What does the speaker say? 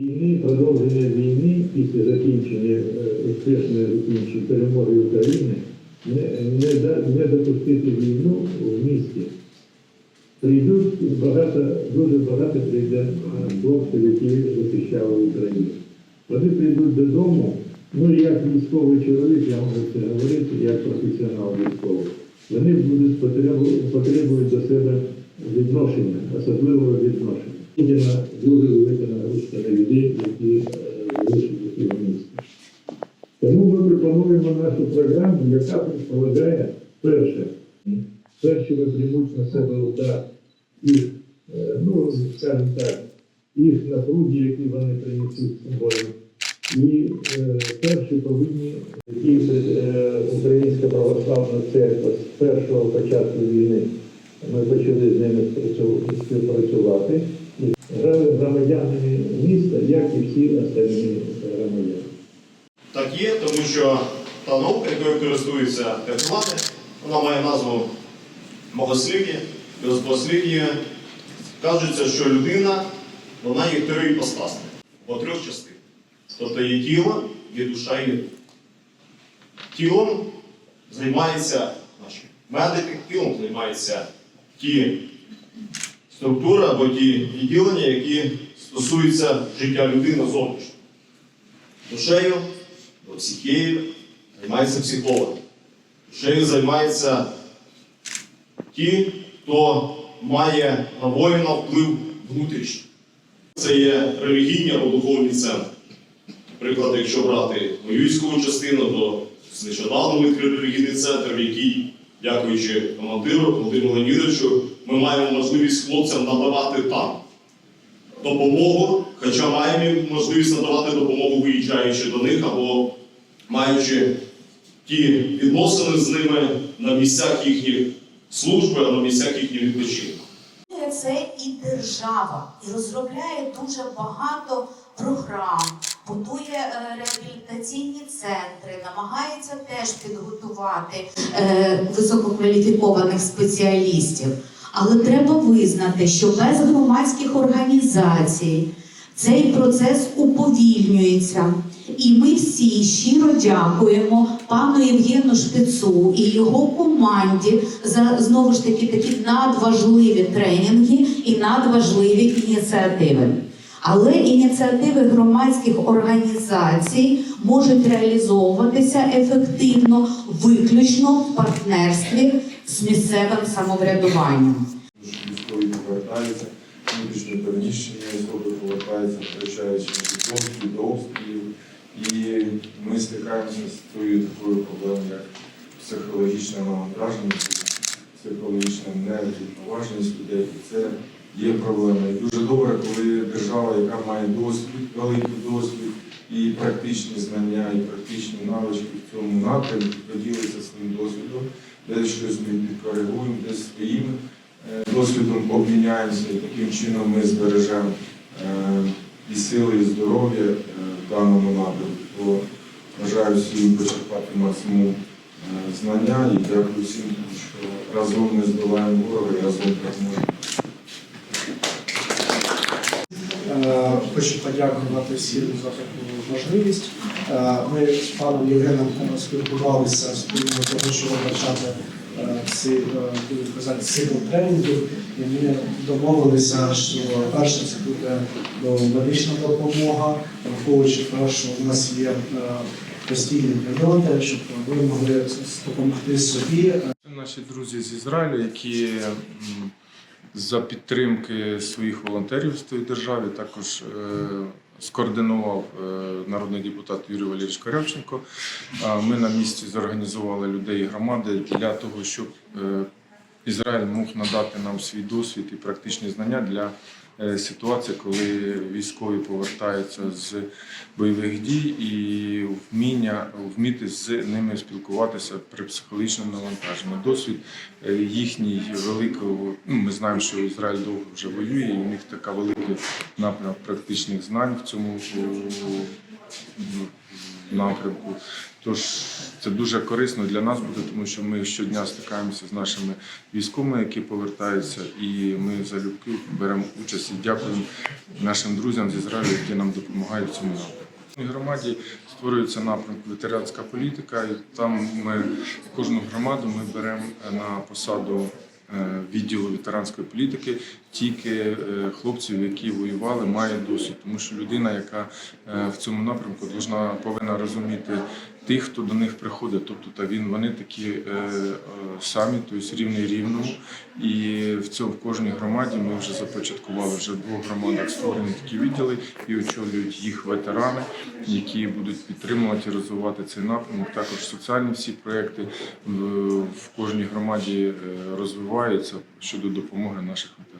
Війни, продовження війни після закінчення, е, успішної закінчення перемоги України не, не, не допустити війну в місті. Прийдуть багато, дуже багато прийде хлопців, які захищали Україну. Вони прийдуть додому, ну як військовий чоловік, я можу це говорити, як професіонал військовий. Вони будуть потребу- потребують до себе відношення, особливого відношення. Єдина дуже велика нагрузка на людей, які е, вийшли в місті. Тому ми пропонуємо нашу програму, яка предполагає перше, перше ви на себе е, ну, їх напруги, які вони принесуть з собою. І е, перші повинні, е, Українська православна церква з першого початку війни, ми почали з ними співпрацювати. Громадянами міста, як і всі остальні громадяни. Так є, тому що та наука, якою користуються рятувати, вона має назву богослів'я. І богослів'я кажеться, що людина, вона є трьохіпостасна, по трьох частин. Тобто є тіло, є душа і є. Тілом займаються наші медики, тілом займаються ті структури або ті відділення, які стосуються життя людини зовнішньо. Душею, або психією займається психолог. Душею займаються ті, хто має на воїна вплив внутрішній. Це є релігійні або духовні центри. Наприклад, якщо брати мою військову частину, то нещодавно ми відкрили релігійний центр, в який, дякуючи командиру Володимиру Леонідовичу, ми маємо можливість хлопцям надавати там допомогу, хоча маємо можливість надавати допомогу, виїжджаючи до них або маючи ті відносини з ними на місцях їхніх служби, а на місцях їхніх відпочинку. Це і держава, і розробляє дуже багато програм, будує е, реабілітаційні центри, намагається теж підготувати е, висококваліфікованих спеціалістів. Але треба визнати, що без громадських організацій цей процес уповільнюється. І ми всі щиро дякуємо пану Євгену Шпицу і його команді за знову ж таки такі надважливі тренінги і надважливі ініціативи. Але ініціативи громадських організацій можуть реалізовуватися ефективно виключно в партнерстві з місцевим самоврядуванням. військові повертаються, внутрішньо переміщені особи повертаються, втрачаючи досвід до обстрілів. І ми стикаємося з тою такою проблемою, як психологічна навантаженість, психологічна неврівноваженість людей. Це є проблема. І дуже добре, коли держава, яка має досвід, великий досвід, і практичні знання, і практичні навички в цьому напрямку поділиться своїм досвідом, десь щось ми підкоригуємо, десь своїм е, досвідом обміняємося, і таким чином ми збережемо е, і сили, і здоров'я е, в даному напрямку. То бажаю всім почерпати максимум знання і дякую всім, що разом ми здолаємо ворога і разом переможемо. Е, Хочу подякувати всім за таку можливість. Е, Ми з паном Євгеном спілкувалися з того, щоб почати е, будемо казати, цикл тренінгів. І ми домовилися, що перше це буде медична допомога, враховуючи те, що в нас є е, постійні прильоти, щоб ви могли допомогти собі. Наші друзі з Ізраїлю, які за підтримки своїх волонтерів з тої держави також е, скоординував е, народний депутат Юрій Валерійович Корявченко. Ми на місці зорганізували людей і громади для того, щоб е, Ізраїль мог надати нам свій досвід і практичні знання для е, ситуації, коли військові повертаються з бойових дій і вміння вміти з ними спілкуватися при психологічному навантаженні. Досвід е, їхній великого. Ну, ми знаємо, що Ізраїль довго вже воює, і у них така велика напрямок практичних знань в цьому. Напрямку. Тож це дуже корисно для нас буде, тому що ми щодня стикаємося з нашими військовими, які повертаються, і ми залюбки беремо участь і дякуємо нашим друзям з Ізраїлю, які нам допомагають цьому напрямку. В громаді створюється напрямок ветеранська політика, і там ми кожну громаду ми беремо на посаду відділу ветеранської політики. Тільки е, хлопців, які воювали, має досвід, тому що людина, яка е, в цьому напрямку повинна розуміти тих, хто до них приходить. Тобто та він вони такі е, е, самі, тобто рівний рівному. І в цьому в кожній громаді ми вже започаткували вже в двох громадах створені такі відділи і очолюють їх ветерани, які будуть підтримувати і розвивати цей напрямок. Також соціальні всі проекти в, в кожній громаді е, розвиваються щодо допомоги наших ветеранів.